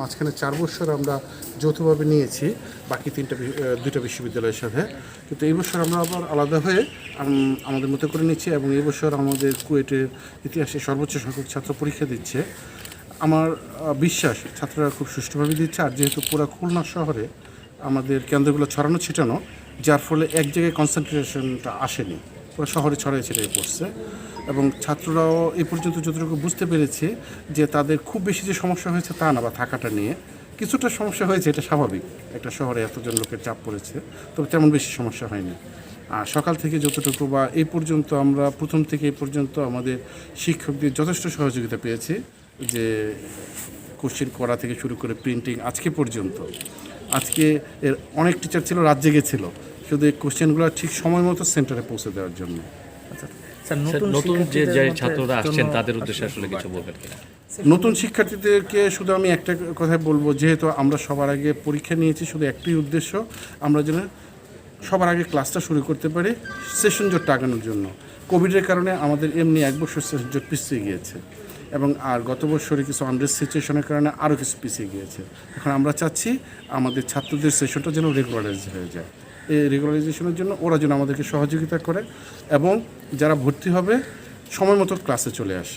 মাঝখানে চার বছর আমরা যৌথভাবে নিয়েছি, বাকি তিনটা দুইটা বিশ্ববিদ্যালয়ের সাথে। কিন্তু এই বছর আমরা আবার আলাদা হয়ে আমাদের মতো করে নিচ্ছি এবং এই বছর আমাদের কুয়েটের ইতিহাসে সর্বোচ্চ সংখ্যক ছাত্র পরীক্ষা দিচ্ছে। আমার বিশ্বাস ছাত্ররা খুব সুষ্ঠুভাবে দিচ্ছে, আর যেহেতু পুরো খুলনা শহরে আমাদের কেন্দ্রগুলো ছড়ানো ছিটানো, যার ফলে এক জায়গায় কনসেন্ট্রেশনটা আসেনি। পুরো শহরে ছড়াই ছিটাই পড়ছে। এবং ছাত্ররাও এ পর্যন্ত যতটুকু বুঝতে পেরেছে যে তাদের খুব বেশি যে সমস্যা হয়েছে তা না বা থাকাটা নিয়ে। কিছুটা সমস্যা হয়েছে, এটা স্বাভাবিক। একটা শহরে এতজন লোকের চাপ পড়েছে, তবে তেমন বেশি সমস্যা হয়নি। আর সকাল থেকে যতটুকু বা এই পর্যন্ত আমরা, প্রথম থেকে এই পর্যন্ত আমাদের শিক্ষকদের যথেষ্ট সহযোগিতা পেয়েছি যে কোশ্চেন করা থেকে শুরু করে প্রিন্টিং আজকে পর্যন্ত। আজকে এর অনেক টিচার ছিল, রাত জেগে শুধু কোশ্চেনগুলো ঠিক সময় মতো সেন্টারে পৌঁছে দেওয়ার জন্য। স্যার, নতুন যে যে ছাত্ররা আসছেন তাদের উদ্দেশ্যে আসলে কিছু বলবেন নতুন শিক্ষার্থীদেরকে শুধু আমি একটা কথাই বলব যেহেতু আমরা সবার আগে পরীক্ষা নিয়েছি শুধু একটাই উদ্দেশ্য আমরা যেন সবার আগে ক্লাসটা শুরু করতে পারি সেশন জোটটা আগানোর জন্য। কোভিডের কারণে আমাদের এমনি এক বছর সেশন জোট পিছিয়ে গিয়েছে এবং আর গত বছরে কিছু আন্ডার সিচুয়েশনের কারণে আরও কিছু পিছিয়ে গিয়েছে। এখন আমরা চাচ্ছি আমাদের ছাত্রদের সেশনটা যেন রেগুলারাইজ হয়ে যায়। এই রেগুলারাইজেশনের জন্য ওরা যেন আমাদেরকে সহযোগিতা করে এবং যারা ভর্তি হবে, সময় মতো ক্লাসে চলে আসে।